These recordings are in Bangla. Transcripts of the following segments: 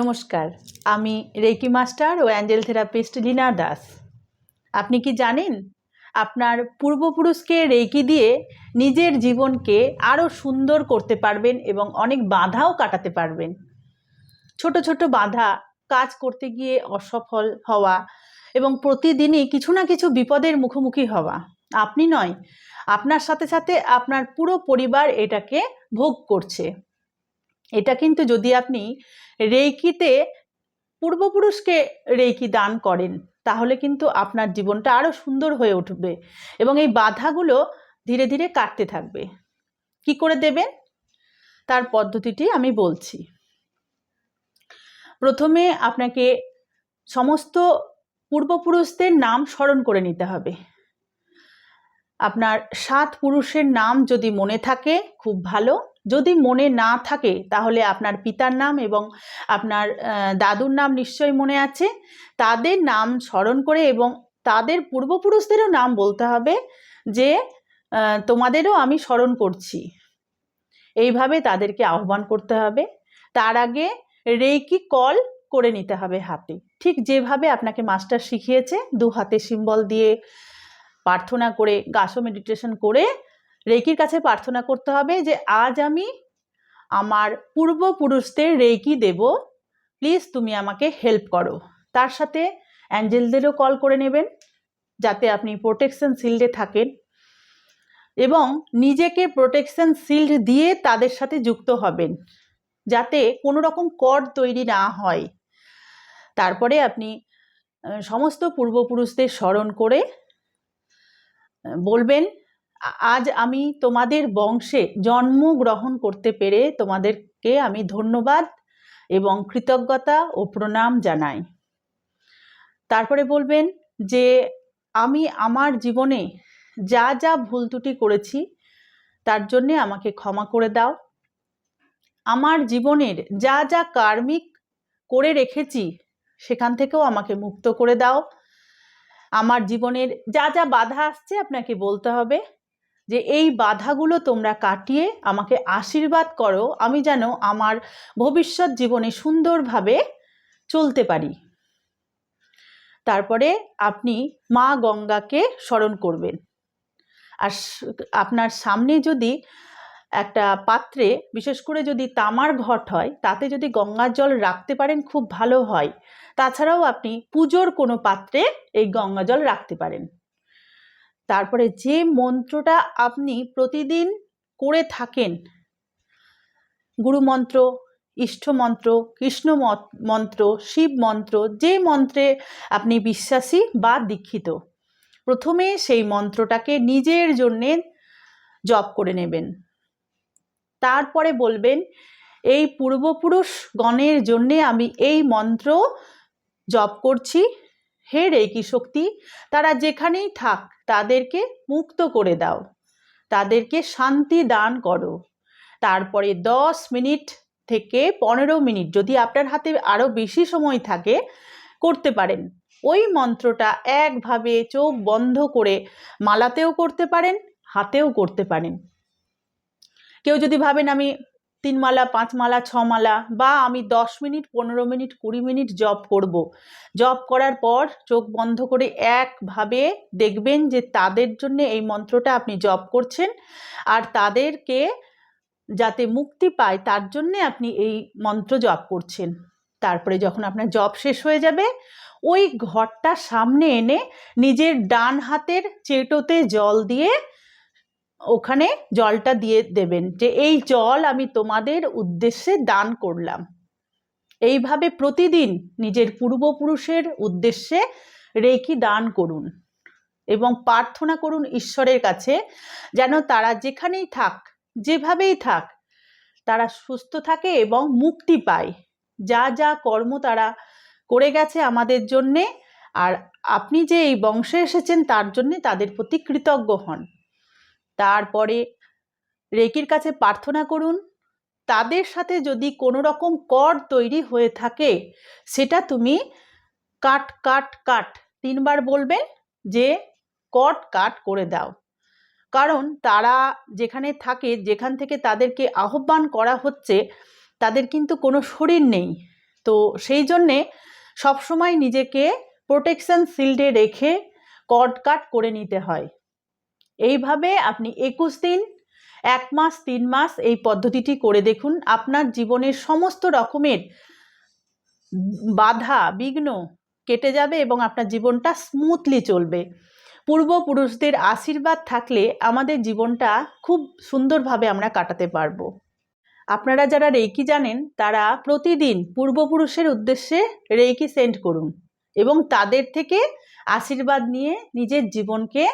নমস্কার, আমি রেকি মাস্টার ও অ্যাঞ্জেল থেরাপিস্ট লীনা দাস। আপনি কি জানেন, আপনার পূর্বপুরুষকে রেকি দিয়ে নিজের জীবনকে আরও সুন্দর করতে পারবেন এবং অনেক বাধাও কাটাতে পারবেন। ছোট ছোট বাধা, কাজ করতে গিয়ে অসফল হওয়া এবং প্রতিদিনই কিছু না কিছু বিপদের মুখোমুখি হওয়া। আপনি নয়, আপনার সাথে সাথে আপনার পুরো পরিবার এটাকে ভোগ করছে। এটা কিন্তু যদি আপনি রেইকিতে পূর্বপুরুষকে রেইকি দান করেন, তাহলে কিন্তু আপনার জীবনটা আরও সুন্দর হয়ে উঠবে এবং এই বাধাগুলো ধীরে ধীরে কাটতে থাকবে। কি করে দেবেন? তার পদ্ধতিটি আমি বলছি। প্রথমে আপনাকে সমস্ত পূর্বপুরুষদের নাম স্মরণ করে নিতে হবে। আপনার সাত পুরুষের নাম যদি মনে থাকে, খুব ভালো। যদি মনে না থাকে, তাহলে আপনার পিতার নাম এবং আপনার দাদুর নাম নিশ্চয়ই মনে আছে। তাদের নাম স্মরণ করে এবং তাদের পূর্বপুরুষদেরও নাম বলতে হবে যে তোমাদেরও আমি স্মরণ করছি। এইভাবে তাদেরকে আহ্বান করতে হবে। তার আগে রেকি কল করে নিতে হবে হাতে। ঠিক যেভাবে আপনাকে মাস্টার শিখিয়েছে দু হাতে সিম্বল দিয়ে প্রার্থনা করে গাছো মেডিটেশন করে রেকির কাছে প্রার্থনা করতে হবে যে, আজ আমি আমার পূর্বপুরুষদের রেকি দেব। প্লিজ তুমি আমাকে হেল্প করো। তার সাথে অ্যাঞ্জেলদেরও কল করে নেবেন, যাতে আপনি প্রোটেকশন শিল্ডে থাকেন এবং নিজেকে প্রোটেকশন শিল্ড দিয়ে তাদের সাথে যুক্ত হবেন, যাতে কোনো রকম কর তৈরি না হয়। তারপরে আপনি সমস্ত পূর্বপুরুষদের স্মরণ করে বলবেন আজ আমি তোমাদের বংশে জন্মগ্রহণ করতে পেরে তোমাদেরকে আমি ধন্যবাদ এবং কৃতজ্ঞতা ও প্রণাম জানাই। তারপরে বলবেন যে আমি আমার জীবনে যা যা ভুল ত্রুটি করেছি, তার জন্যে আমাকে ক্ষমা করে দাও। আমার জীবনের যা যা কার্মিক করে রেখেছি, সেখান থেকেও আমাকে মুক্ত করে দাও। আমার জীবনের যা যা বাধা আসছে, আপনাকে বলতে হবে। যে এই বাধাগুলো তোমরা কাটিয়ে আমাকে আশীর্বাদ করো, আমি যেন আমার ভবিষ্যৎ জীবনে সুন্দরভাবে চলতে পারি। তারপরে আপনি মা গঙ্গাকে স্মরণ করবেন। আর আপনার সামনে যদি একটা পাত্রে, বিশেষ করে যদি তামার ঘট হয়, তাতে যদি গঙ্গার জল রাখতে পারেন, খুব ভালো হয়। তাছাড়াও আপনি পুজোর কোনো পাত্রে এই গঙ্গা জল রাখতে পারেন। তারপরে যে মন্ত্রটা আপনি প্রতিদিন করে থাকেন গুরুমন্ত্র ইষ্টমন্ত্র কৃষ্ণ মন্ত্র, শিব মন্ত্র, যে মন্ত্রে আপনি বিশ্বাসী বা দীক্ষিত, প্রথমে সেই মন্ত্রটাকে নিজের জন্যে জপ করে নেবেন। তারপরে বলবেন, এই পূর্বপুরুষ গণের জন্যে আমি এই মন্ত্র জপ করছি হে রেকি শক্তি? তারা যেখানেই থাক, তাদেরকে মুক্ত করে দাও। তাদেরকে শান্তি দান করো। তারপরে দশ মিনিট থেকে পনেরো মিনিট যদি আপনার হাতে আরও বেশি সময় থাকে, করতে পারেন। ওই মন্ত্রটা একভাবে চোখ বন্ধ করে মালাতেও করতে পারেন, হাতেও করতে পারেন। কেউ যদি ভাবেন আমি তিন মালা পাঁচ মালা ছ মালা বা আমি দশ মিনিট, পনেরো মিনিট, কুড়ি মিনিট জব করব। জব করার পর চোখ বন্ধ করে একভাবে দেখবেন যে তাদের জন্য এই মন্ত্রটা আপনি জব করছেন আর তাদেরকে যাতে মুক্তি পায় তার জন্যে আপনি এই মন্ত্র জপ করছেন তারপরে যখন আপনার জব শেষ হয়ে যাবে, ওই ঘরটা সামনে এনে নিজের ডান হাতের চেটোতে জল দিয়ে ওখানে জলটা দিয়ে দেবেন যে এই জল আমি তোমাদের উদ্দেশ্যে দান করলাম। এইভাবে প্রতিদিন নিজের পূর্বপুরুষের উদ্দেশ্যে রেকি দান করুন এবং প্রার্থনা করুন ঈশ্বরের কাছে যেন তারা যেখানেই থাক, যেভাবেই থাক, তারা সুস্থ থাকে এবং মুক্তি পায়। যা যা কর্ম তারা করে গেছে আমাদের জন্যে, আর আপনি যে এই বংশে এসেছেন তার জন্যে তাদের প্রতি কৃতজ্ঞ হন। তারপরে রেকির কাছে প্রার্থনা করুন। তাদের সাথে যদি কোনো রকম কর তৈরি হয়ে থাকে, সেটা তুমি কাট কাট কাট তিনবার বলবে যে কট, কাট করে দাও। কারণ তারা যেখানে থাকে, যেখান থেকে তাদেরকে আহ্বান করা হচ্ছে, তাদের কিন্তু কোনো শরীর নেই। তো সেই জন্যে সবসময় নিজেকে প্রোটেকশন শিল্ডে রেখে কট, কাট করে নিতে হয়। এইভাবে আপনি একুশ দিন, এক মাস, তিন মাস এই পদ্ধতিটি করে দেখুন। আপনার জীবনের সমস্ত রকমের বাধা, বিঘ্ন কেটে যাবে এবং আপনার জীবনটা স্মুথলি চলবে। পূর্বপুরুষদের আশীর্বাদ থাকলে আমাদের জীবনটা খুব সুন্দরভাবে আমরা কাটাতে পারব। আপনারা যারা রেকি জানেন, তারা প্রতিদিন পূর্বপুরুষের উদ্দেশ্যে রেকি সেন্ড করুন এবং তাদের থেকে আশীর্বাদ নিয়ে নিজের জীবনকে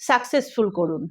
সাকসেসফুল করুন।